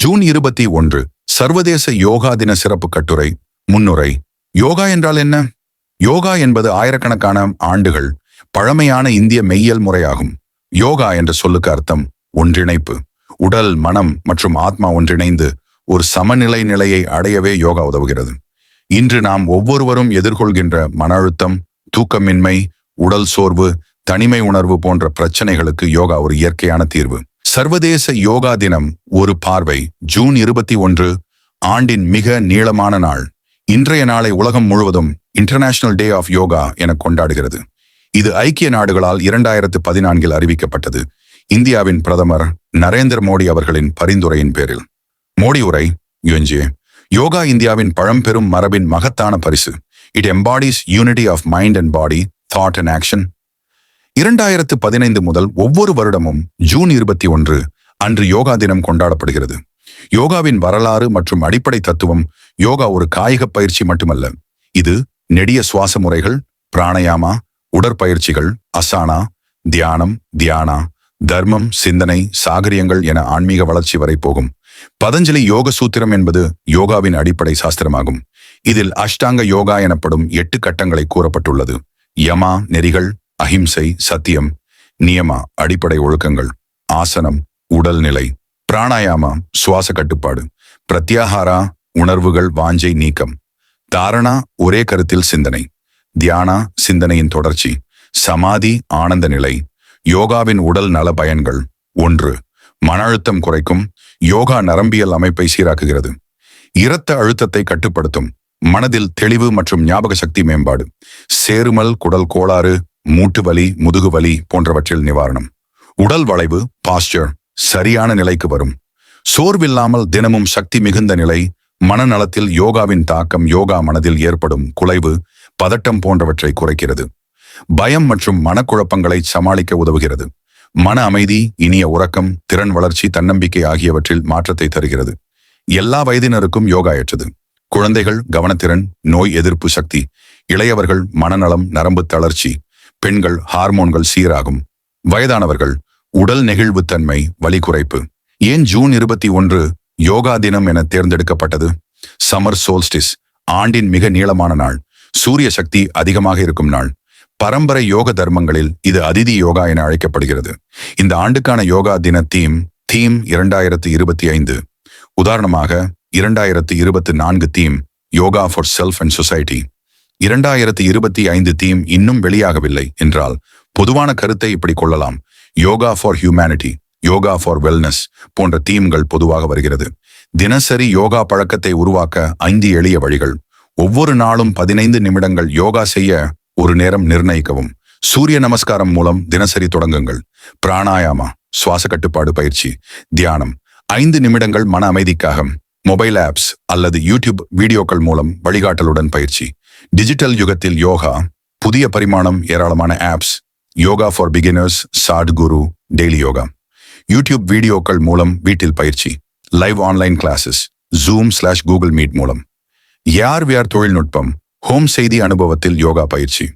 June இருபத்தி ஒன்று சர்வதேச யோகா தின சிறப்பு கட்டுரை முன்னுரை. யோகா என்றால் என்ன? யோகா என்பது ஆயிரக்கணக்கான ஆண்டுகள் பழமையான இந்திய மெய்யல் முறையாகும். யோகா என்ற சொல்லுக்கு அர்த்தம் ஒன்றிணைப்பு. உடல் மனம் மற்றும் ஆத்மா ஒன்றிணைந்து ஒரு சமநிலை நிலையை அடையவே யோகா உதவுகிறது. இன்று நாம் ஒவ்வொருவரும் எதிர்கொள்கின்ற மன அழுத்தம் தூக்கமின்மை உடல் சோர்வு தனிமை உணர்வு போன்ற பிரச்சனைகளுக்கு யோகா ஒரு இயற்கையான தீர்வு. சர்வதேச யோகா தினம் ஒரு பார்வை ஜூன் இருபத்தி ஒன்று ஆண்டின் மிக நீளமான நாள். இன்றைய நாளை உலகம் முழுவதும் இன்டர்நேஷனல் டே ஆஃப் யோகா என கொண்டாடுகிறது. இது ஐக்கிய நாடுகளால் இரண்டாயிரத்து பதினான்கில் அறிவிக்கப்பட்டது. இந்தியாவின் பிரதமர் நரேந்திர மோடி அவர்களின் பரிந்துரையின் பேரில். மோடி உரை யுஎன்ஜே யோகா இந்தியாவின் பழம்பெரும் மரபின் மகத்தான பரிசு. It embodies unity of mind and body thought and action இரண்டாயிரத்து பதினைந்து முதல் ஒவ்வொரு வருடமும் ஜூன் இருபத்தி ஒன்று அன்று யோகா தினம் கொண்டாடப்படுகிறது. யோகாவின் வரலாறு மற்றும் அடிப்படை தத்துவம் யோகா ஒரு காய்க பயிற்சி மட்டுமல்ல. இது நெடிய சுவாச முறைகள் பிராணயாமா உடற்பயிற்சிகள் அசானா தியானம் தியானா தர்மம் சிந்தனை சாகரியங்கள் என ஆன்மீக வளர்ச்சி வரை போகும். பதஞ்சலி யோக சூத்திரம் என்பது யோகாவின் அடிப்படை சாஸ்திரமாகும். இதில் அஷ்டாங்க யோகா எனப்படும் எட்டு கட்டங்களை கூறப்பட்டுள்ளது. யமா நெறிகள் அஹிம்சை சத்தியம் நியமா அடிப்படை ஒழுக்கங்கள் ஆசனம் உடல் நிலை பிராணாயாமா சுவாச கட்டுப்பாடு பிரத்யாகாரா உணர்வுகள் வாஞ்சை நீக்கம் தாரணா ஒரே கருத்தில் சிந்தனை தியானா சிந்தனையின் தொடர்ச்சி சமாதி ஆனந்த நிலை யோகாவின் உடல் நல பயன்கள் ஒன்று மன அழுத்தம் குறைக்கும் யோகா நரம்பியல் அமைப்பை சீராக்குகிறது இரத்த அழுத்தத்தை கட்டுப்படுத்தும் மனதில் தெளிவு மற்றும் ஞாபக சக்தி மேம்பாடு சேருமல் குடல் கோளாறு மூட்டு வலி முதுகு வலி போன்றவற்றில் நிவாரணம். உடல் வளைவு பாஸ்டர் சரியான நிலைக்கு வரும். சோர்வில்லாமல் தினமும் சக்தி மிகுந்த நிலை மனநலத்தில் யோகாவின் தாக்கம் யோகா மனதில் ஏற்படும் குலைவு பதட்டம் போன்றவற்றை குறைக்கிறது. பயம் மற்றும் மனக்குழப்பங்களை சமாளிக்க உதவுகிறது. மன அமைதி இனிய உறக்கம் திறன் வளர்ச்சி தன்னம்பிக்கை ஆகியவற்றில் மாற்றத்தை தருகிறது. எல்லா வயதினருக்கும் யோகா ஏற்றது குழந்தைகள் கவனத்திறன் நோய் எதிர்ப்பு சக்தி இளையவர்கள் மனநலம் நரம்பு தளர்ச்சி பெண்கள் ஹார்மோன்கள் சீராகும். வயதானவர்கள் உடல் நெகிழ்வுத்தன்மை வலி குறைப்பு. ஏன் ஜூன் இருபத்தி ஒன்று யோகா தினம் என தேர்ந்தெடுக்கப்பட்டது? சமர் சோல்ஸ்டிஸ் ஆண்டின் மிக நீளமான நாள். சூரிய சக்தி அதிகமாக இருக்கும் நாள். பரம்பரை யோக தர்மங்களில் இது அதிதி யோகா என அழைக்கப்படுகிறது. இந்த ஆண்டுக்கான யோகா தின தீம் தீம் இரண்டாயிரத்து இருபத்தி ஐந்து. உதாரணமாக இரண்டாயிரத்து இருபத்தி நான்கு theme yoga for self and society இரண்டாயிரத்தி இருபத்தி ஐந்து தீம் இன்னும் வெளியாகவில்லை என்றால் பொதுவான கருத்தை இப்படி கொள்ளலாம். Yoga for humanity yoga for wellness போன்ற தீம்கள் பொதுவாக வருகிறது. தினசரி யோகா பழக்கத்தை உருவாக்க ஐந்து எளிய வழிகள். ஒவ்வொரு நாளும் பதினைந்து நிமிடங்கள் யோகா செய்ய ஒரு நேரம் நிர்ணயிக்கவும். சூரிய நமஸ்காரம் மூலம் தினசரி தொடங்குங்கள். பிராணாயாமா சுவாச கட்டுப்பாடு பயிற்சி தியானம் ஐந்து நிமிடங்கள் மன அமைதிக்காக மொபைல் ஆப்ஸ் அல்லது யூடியூப் வீடியோக்கள் மூலம் வழிகாட்டலுடன் பயிற்சி. டிஜிட்டல் யுகத்தில் யோகா புதிய பரிமாணம் ஏராளமான apps yoga for beginners Sadhguru daily yoga. YouTube வீடியோக்கள் மூலம் வீட்டில் பயிற்சி live online classes Zoom slash Google Meet மூலம். யார் வியார் தொழில்நுட்பம் ஹோம் செய்தி அனுபவத்தில் யோகா பயிற்சி.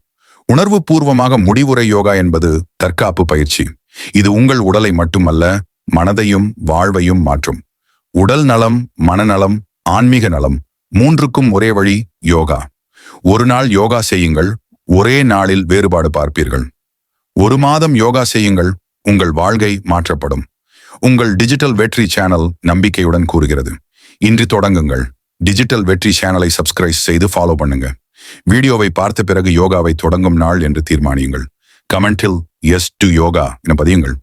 உணர்வு பூர்வமாக முடிவுரை யோகா என்பது தற்காப்பு பயிற்சி. இது உங்கள் உடலை மட்டுமல்ல மனதையும் வாழ்வையும் மாற்றும். உடல் நலம் மனநலம் ஆன்மீக நலம் மூன்றுக்கும் ஒரே வழி யோகா. ஒரு நாள் யோகா செய்யுங்கள் ஒரே நாளில் வேறுபாடு பார்ப்பீர்கள். ஒரு மாதம் யோகா செய்யுங்கள் உங்கள் வாழ்க்கை மாற்றப்படும். உங்கள் டிஜிட்டல் வெற்றி சேனல் நம்பிக்கையுடன் கூறுகிறது. இன்று தொடங்குங்கள். டிஜிட்டல் வெற்றி சேனலை சப்ஸ்கிரைப் செய்து ஃபாலோ பண்ணுங்க. வீடியோவை பார்த்த பிறகு யோகாவை தொடங்கும் நாள் என்று தீர்மானியுங்கள். கமெண்டில் எஸ் டு யோகா என பதியுங்கள்.